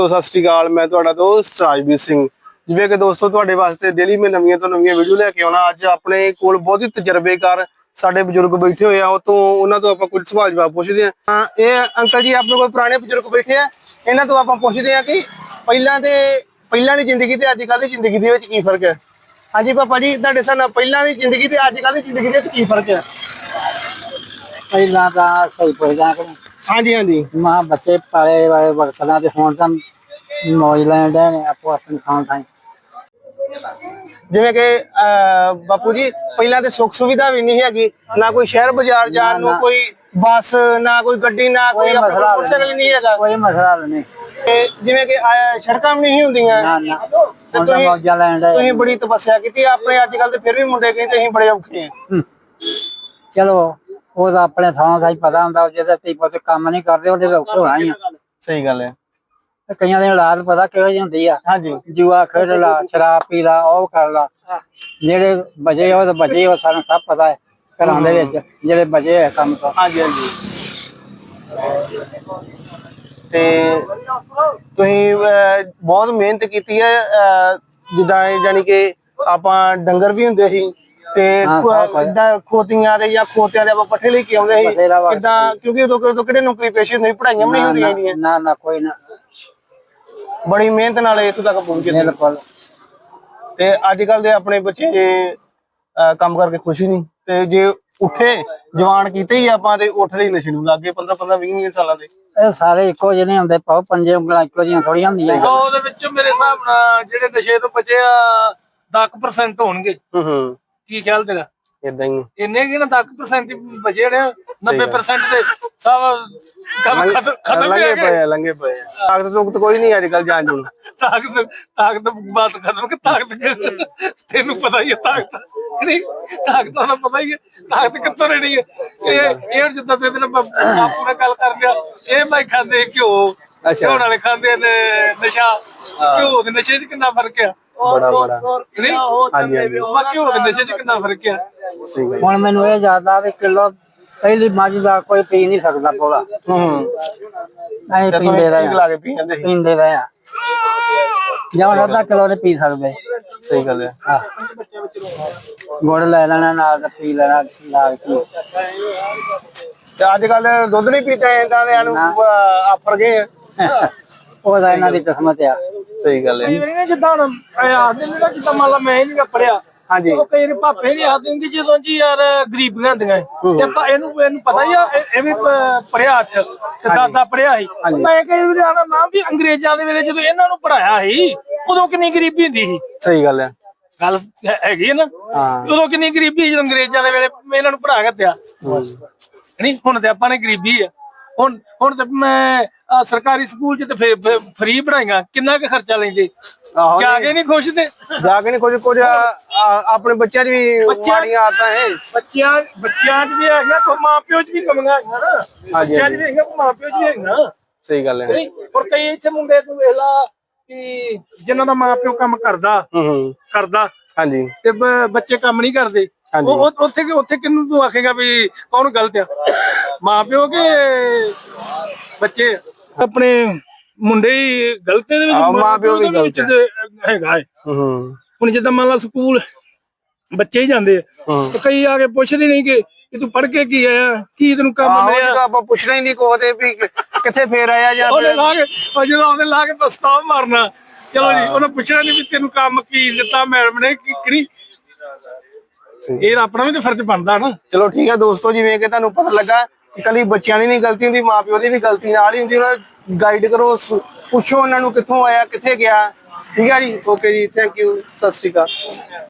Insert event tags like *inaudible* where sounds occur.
ਦੋਸਤੋ ਸਤਿ ਸ਼੍ਰੀ ਅਕਾਲ। ਮੈਂ ਤੁਹਾਡਾ ਦੋਸਤ ਰਾਜਵੀਰ ਸਿੰਘ। ਜਿਵੇਂ ਕਿ ਦੋਸਤੋ ਤੁਹਾਡੇ ਵਾਸਤੇ ਡੇਲੀ ਮੈਂ ਨਵੀਆਂ ਤੋਂ ਨਵੀਆਂ ਵੀਡੀਓ ਲੈ ਕੇ ਆਉਣਾ। ਅੱਜ ਆਪਣੇ ਕੋਲ ਬਹੁਤ ਹੀ ਤਜਰਬੇਕਾਰ ਸਾਡੇ ਬਜ਼ੁਰਗ ਬੈਠੇ ਹੋਏ ਆ। ਉਹ ਤੋਂ ਉਹਨਾਂ ਤੋਂ ਆਪਾਂ ਕੁਝ ਸਵਾਲ ਜਵਾਬ ਪੁੱਛਦੇ ਆ ਹਾਂ, ਇਹ ਅੰਕਲ ਜੀ ਆਪਣੇ ਕੋਲ ਪੁਰਾਣੇ ਬਜ਼ੁਰਗ ਬੈਠੇ ਆ। ਇਹਨਾਂ ਤੋਂ ਆਪਾਂ ਪੁੱਛਦੇ ਆ ਕਿ ਪਹਿਲਾਂ ਦੇ ਪਹਿਲਾਂ ਦੀ ਜ਼ਿੰਦਗੀ ਤੇ ਅੱਜ ਕੱਲ੍ਹ ਦੀ ਜ਼ਿੰਦਗੀ ਦੇ ਵਿੱਚ ਕੀ ਫ਼ਰਕ ਹੈ? ਹਾਂਜੀ ਪਾਪਾ ਜੀ ਤੁਹਾਡੇ ਸਾਹ ਪਹਿਲਾਂ ਦੀ ਜ਼ਿੰਦਗੀ ਤੇ ਅੱਜ ਕੱਲ੍ਹ ਦੀ ਜ਼ਿੰਦਗੀ ਦੇ ਵਿੱਚ ਕੀ ਫ਼ਰਕ ਹੈ? ਪਹਿਲਾਂ ਤਾਂ ਸਹੀ ਪੁੱਛਦਾ ਹਾਂਜੀ ਹਾਂਜੀ। ਮਾਂ ਬੱਚੇ ਪਾਲੇ ਵਾਲੇ ਵਕਤਾਂ ਤੇ ਹੁਣ ਤਾਂ ਮੌਜ ਲੈਣ ਦੇ ਨੇ ਆਪੋ ਆਪਣੀ ਥਾਂ ਥਾਂ। ਜਿਵੇਂ ਕਿ ਬਾਪੂ ਜੀ ਪਹਿਲਾਂ ਤੇ ਸੁੱਖ ਸੁਵਿਧਾ ਵੀ ਨਹੀਂ ਹੈਗੀ। ਨਾ ਕੋਈ ਸ਼ਹਿਰ ਬਾਜ਼ਾਰ ਜਾਣ ਨੂੰ ਕੋਈ ਬੱਸ ਨਾ ਕੋਈ ਗੱਡੀ ਨਾ ਕੋਈ ਮੋਟਰਸਾਈਕਲ ਨਹੀਂ ਹੈਗਾ। ਕੋਈ ਮਸਲਾ ਨਹੀਂ। ਤੇ ਜਿਵੇਂ ਕਿ ਸੜਕਾਂ ਵੀ ਨਹੀਂ ਹੁੰਦੀਆਂ। ਨਾ ਨਾ। ਤੁਸੀਂ ਦੇ ਬੜੀ ਤਪੱਸਿਆ ਕੀਤੀ। ਆਪਣੇ ਅੱਜ ਕੱਲ ਤੇ ਫਿਰ ਵੀ ਮੁੰਡੇ ਕਹਿੰਦੇ ਅਸੀਂ ਬੜੇ ਔਖੇ ਆ ਚਲੋ ਉਹ ਤਾਂ ਆਪਣੇ ਥਾਂ ਥਾਂ ਹੀ ਪਤਾ ਹੁੰਦਾ। ਜਿਹਦੇ ਤੇ ਪੁੱਤ ਕੰਮ ਨਹੀਂ ਕਰਦੇ ਉਹਦੇ ਤਾਂ ਔਖੇ ਹੋਣਾ ਹੀ ਆ। ਸਹੀ ਗੱਲ ਹੈ। ਤੇ ਕਈਆਂ ਦੇ ਹਾਲਾਤ ਪਤਾ ਕਿਹੋ ਜਿਹੀ ਹੁੰਦੀ ਆ। ਹਾਂਜੀ। ਜੂਆ ਖੇਡ ਲਾ ਸ਼ਰਾਬ ਪੀ ਲਾ ਉਹ ਕਰ ਲਾ। ਜਿਹੜੇ ਬਜੇ ਉਹ ਤਾਂ ਬਜੇ ਉਹ ਸਾਨੂੰ ਸਭ ਪਤਾ ਹੈ ਘਰਾਂ ਦੇ ਵਿੱਚ ਜਿਹੜੇ ਬਜੇ ਹੈ ਕੰਮ ਤੋਂ। ਹਾਂਜੀ ਹਾਂਜੀ। ਤੇ ਤੁਸੀਂ ਅਹ, ਬਹੁਤ ਮਿਹਨਤ ਕੀਤੀ ਹੈ ਅਹ, ਜਿੱਦਾਂ ਇਹ ਜਾਨੀ ਕਿ ਆਪਾਂ ਡੰਗਰ ਵੀ ਹੁੰਦੇ ਸੀ ਤੇ ਹਾਂ, ਖੋ- ਸਭ ਕੁਝ। ਏਦਾਂ ਖੋਤੀਆਂ ਦੇ ਜਾਂ ਖੋਤਿਆਂ ਦੇ ਆਪਾਂ ਪੱਠੇ ਲੈ ਕੇ ਆਉਂਦੇ ਸੀ। ਵਾ। ਕਿਦਾਂ ਕਿਉਂਕਿ ਉਦੋਂ ਉਦੋਂ ਕਿਹੜੇ ਨੌਕਰੀ ਪੇਸ਼ੇ ਸੀ ਪੜਾਈਆਂ ਵੀ ਨਹੀਂ ਹੁੰਦੀਆਂ ਇੰਨੀਆਂ। ਨਾ ਨਾ ਕੋਈ ਨਾ। ਬੜੀ ਮਿਹਨਤ ਨਾਲ ਇੱਥੋਂ ਤੱਕ ਪਹੁੰਚੇ ਸੀ। ਬਿਲਕੁਲ। ਤੇ ਅੱਜ ਕੱਲ ਦੇ ਆਪਣੇ ਬੱਚੇ ਅਹ, ਕੰਮ ਕਰਕੇ ਖੁਸ਼ੀ ਨਹੀਂ। ਤੇ ਜੇ ਉੱਠੇ ਜਵਾਨ ਕੀਤੇ ਹੀ ਆਪਾਂ ਤੇ ਉੱਠਦੇ ਹੀ ਨਸ਼ੇ ਨੂੰ ਲੱਗੇ 15 15 20 20 ਸਾਲਾਂ ਦੇ। ਇਹ ਸਾਰੇ ਇੱਕੋ ਜਿਹੇ ਨਹੀਂ ਹੁੰਦੇ ਪਾਉ ਪੰਜੇ ਉਂਗਲਾਂ ਇੱਕੋ ਜਿਹੀਆਂ ਥੋੜੀਆਂ ਹੁੰਦੀਆਂ। ਉਹਦੇ ਵਿੱਚ ਮੇਰੇ ਹਿਸਾਬ ਨਾਲ ਜਿਹੜੇ ਨਸ਼ੇ ਤੋਂ ਬਚੇ ਆ 10% ਹੋਣਗੇ। ਹੂੰ ਹੂੰ। ਕੀ ਖਿਆਲ ਤੇਰਾ? ਇਦਾਂ ਹੀ। ਇੰਨੇ ਕੀ ਨਾ 10% ਹੀ ਬਚੇ ਨੇ 90% ਤੇ ਸਭ ਖਤਮ ਖਤਮ ਲੰਗੇ ਪਏ ਆ ਲੰਗੇ ਪਏ ਆ। ਤਾਕਤ ਤੁਕਤ ਕੋਈ ਨਹੀਂ ਅੱਜ ਕੱਲ ਜਾਣ। ਜੂਨ ਤਾਕਤ ਤਾਕਤ ਬਾਤ ਖਤਮ ਕਿ ਤਾਕਤ ਤੈਨੂੰ ਪਤਾ ਹੀ ਹੈ ਤਾਕਤ। ਨਹੀਂ ਤਾਕਤ ਦਾ ਪਤਾ ਹੀ ਹੈ। ਤਾਕਤ ਕਿੱਥੋਂ ਰਹਿਣੀ ਹੈ? ਇਹ ਇਹ ਜਿੱਦਾਂ ਤੇ ਦਿਨ ਆਪੂ ਨਾਲ ਗੱਲ ਕਰ ਲਿਆ ਇਹ ਮੈਂ ਖਾਂਦੇ ਘਿਓ। ਅੱਛਾ। ਘਿਓ ਨਾਲੇ ਖਾਂਦੇ ਨੇ ਨਸ਼ਾ। ਘਿਓ ਦੇ ਨਸ਼ੇ 'ਚ ਕਿੰਨਾ ਫ਼ਰਕ ਆ? ਬੜਾ ਬੜਾ। ਨਹੀਂ ਹਾਂਜੀ ਹਾਂਜੀ। ਬਾਕੀ ਘਿਓ ਦੇ ਨਸ਼ੇ 'ਚ ਕਿੰਨਾ ਫ਼ਰਕ ਆ ਸਹੀ ਗੱਲ। ਹੁਣ ਮੈਨੂੰ ਇਹ ਯਾਦ ਆ ਵੀ ਕਿਲੋ ਪਹਿਲੀ ਮੱਝ ਦਾ ਕੋਈ ਪੀ ਨਹੀਂ ਸਕਦਾ ਪੋਲਾ ਹੂੰ। ਹੂੰ ਐਂ ਤੇ ਪੀਂਦੇ ਤੁਸੀਂ ਰਹੇ ਠੀਕ ਆ, ਲਾ ਕੇ ਪੀ ਜਾਂਦੇ ਸੀ। ਪੀਂਦੇ ਰਹੇ ਆ। ਜਾਂ ਹੁਣ ਅੱਧਾ ਕਿਲੋ ਨਹੀਂ ਪੀ ਸਕਦੇ। ਸਹੀ ਗੱਲ ਹੈ। ਆਹ। ਗੁੜ ਲੈ ਲੈਣਾ ਨਾਲ ਤੇ ਪੀ ਲੈਣਾ ਨਾਲ ਕੀ। ਤੇ ਅੱਜ ਕੱਲ ਦੁੱਧ ਨਹੀਂ ਪੀਤਾ ਇਹਨਾਂ ਦੇ ਨੂੰ। ਆਫਰ ਗਏ ਆ। *laughs* ਉਹ ਤਾਂ ਇਹਨਾਂ ਦੀ ਕਿਸਮਤ ਆ। ਸਹੀ ਗੱਲ ਹੈ। ਕਈ ਵਾਰੀ ਨਾ ਜਿੱਦਾਂ ਹੁਣ ਆਦੇ ਨੇ ਨਾ ਜਿੱਦਾਂ ਮੰਨ ਲਾ ਮੈਂ ਹੀ ਨਹੀਂ ਪੜਿਆ ਹਾਂਜੀ। ਉਹ ਕਈ ਵਾਰੀ ਭਾਪੇ ਨਹੀਂ ਆਖਦੇ ਹੁੰਦੇ ਜਦੋਂ ਜੀ ਯਾਰ ਗਰੀਬੀਆਂ ਹੁੰਦੀਆਂ ਸੀ। ਤੇ ਆਪਾਂ ਇਹਨੂੰ ਇਹਨੂੰ ਪਤਾ ਹੀ ਆ ਇਹ- ਇਹ ਵੀ ਪ- ਪੜਿਆ ਅੱਜ ਤੇ ਦਾਦਾ ਪੜਿਆ ਸੀ। ਮੈਂ ਕਈ ਵਾਰੀ ਆਣਾ ਨਾ ਵੀ ਅੰਗਰੇਜ਼ਾਂ ਦੇ ਵੇਲੇ ਜਦੋਂ ਇਹਨਾਂ ਨੂੰ ਪੜਾਇਆ ਸੀ ਉਦੋਂ ਕਿੰਨੀ ਗਰੀਬੀ ਹੁੰਦੀ ਸੀ। ਸਹੀ ਗੱਲ ਹੈ। ਗੱਲ ਹੈ- ਹੈਗੀ ਹੈ ਨਾ। ਹਾਂ। ਉਦੋਂ ਕਿੰਨੀ ਗਰੀਬੀ ਸੀ ਜਦੋਂ ਅੰਗਰੇਜ਼ਾਂ ਦੇ ਵੇਲੇ ਇਹਨਾਂ ਨੂੰ ਪੜਾ ਕੇ ਦਿਆ ਨਹੀਂ ਹੁਣ ਤੇ ਆਪਾਂ ਨੇ ਗਰੀਬੀ ਆ। ਹੁਣ ਹੁਣ ਤੇ ਮੈਂ ਆਹ ਸਰਕਾਰੀ ਸਕੂਲ ਚ ਤੇ ਫ੍ਰੀ ਪੜਾਈਆਂ ਕਿੰਨਾ ਕੁ ਖਰਚਾ ਲੈਂਦੇ? ਆਹੋ ਜਾ ਕੇ ਨਹੀਂ ਖੁਸ਼ ਤੇ? ਜਾ ਕੇ ਨਹੀਂ ਕੁਝ ਕੁਝ ਆ- ਆ- ਆਪਣੇ ਬੱਚਿਆਂ ਦੀ ਵੀ ਬੱਚਿਆਂ- ਮਾੜੀਆਂ ਆਦਤਾਂ ਹੈ। ਬੱਚਿਆਂ ਬੱਚਿਆਂ 'ਚ ਵੀ ਹੈਗਾ ਤੇ ਮਾਂ ਪਿਓ 'ਚ ਵੀ ਕਮੀਆਂ ਹੈਗੀਆਂ ਨਾ। ਬੱਚਿਆਂ 'ਚ ਵੀ ਹੈਗੀਆਂ ਤੇ ਮਾਂ ਪਿਓ 'ਚ ਵੀ ਹੈਗੀਆਂ ਸਹੀ ਗੱਲ ਹੈ। ਨਹੀਂ ਔਰ ਕਈ ਇੱਥੇ ਮੁੰਡੇ ਤੂੰ ਵੇਖ ਲਾ ਕਿ ਜਿਨ੍ਹਾਂ ਦਾ ਮਾਂ ਪਿਓ ਕੰਮ ਕਰਦਾ ਹੂੰ ਹੂੰ। ਕਰਦਾ ਹਾਂਜੀ। ਤੇ ਬ- ਬੱਚੇ ਕੰਮ ਨਹੀਂ ਕਰਦੇ। ਹਾਂਜੀ। ਉਹ ਉਹ- ਉੱਥੇ ਉੱਥੇ ਕਿਹਨੂੰ ਤੂੰ ਆਖੇਗਾ ਵੀ ਕੌਣ ਗਲਤ ਆ? ਮਾਂ ਪਿਓ ਕਿ ਬੱਚੇ? ਆਪਣੇ ਮੁੰਡੇ ਹੀ ਗਲਤ ਇਹਦੇ ਵਿੱਚ। ਹਾਂ, ਮਾਂ ਪਿਓ ਵੀ ਦਾ ਵਿੱਚ ਗਲਤ ਤੇ ਹੈਗਾ ਹੈ। ਹੂੰ ਹੂੰ। ਹੁਣ ਜਿੱਦਾਂ ਮੰਨ ਲਾ ਸਕੂਲ ਬੱਚੇ ਹੀ ਜਾਂਦੇ ਆ ਹੂੰ। ਤੇ ਕਈ ਆ ਕੇ ਪੁੱਛਦੇ ਨਹੀਂ ਕਿ ਕਿ ਤੂੰ ਪੜ੍ਹ ਕੇ ਕੀ ਆਇਆ ਕੀ ਤੈਨੂੰ ਕੰਮ ਆਹੋ ਮਿਲਿਆ? ਜਦੋਂ ਆਪਾਂ ਪੁੱਛਣਾ ਹੀ ਨਹੀਂ ਕੋਦੇ ਵੀ ਕਿ- ਕਿੱਥੇ ਫੇਰ ਆਇਆ ਜਾਂ ਉਹਨੇ ਫਿਰ- ਲਾ ਕੇ ਉਹ ਜਦੋਂ ਉਹਨੇ ਲਾ ਕੇ ਪ੍ਰਸਤਾਵ ਮਾਰਨਾ। ਚਲੋ ਜੀ ਉਹਨੇ ਪੁੱਛਣਾ ਨਹੀਂ ਵੀ ਤੈਨੂੰ ਕੰਮ ਕੀ ਦਿੱਤਾ ਮੈਡਮ ਨੇ ਕੀ ਕਿਹੜੀ? ਇਹ ਤਾਂ ਆਪਣਾ ਵੀ ਤਾਂ ਫਰਜ਼ ਬਣਦਾ ਨਾ। ਚਲੋ ਠੀਕ ਹੈ ਦੋਸਤੋ ਜਿਵੇਂ ਕਿ ਤੁਹਾਨੂੰ ਪਤਾ ਲੱਗਾ ਇਕੱਲੀ ਬੱਚਿਆਂ ਦੀ ਨਹੀਂ ਗਲਤੀ ਹੁੰਦੀ, ਮਾਪਿਓ ਦੀ ਵੀ ਗਲਤੀ ਨਾਲ ਹੀ ਹੁੰਦੀ, ਉਹਨਾਂ ਗਾਈਡ ਕਰੋ ਪੁੱਛੋ ਉਹਨਾਂ ਨੂੰ ਕਿੱਥੋਂ ਆਇਆ, ਕਿੱਥੇ ਗਿਆ। ਠੀਕ ਹੈ ਜੀ? ਓਕੇ ਜੀ ਥੈਂਕ ਯੂ ਸਤਿ ਸ਼੍ਰੀ ਅਕਾਲ।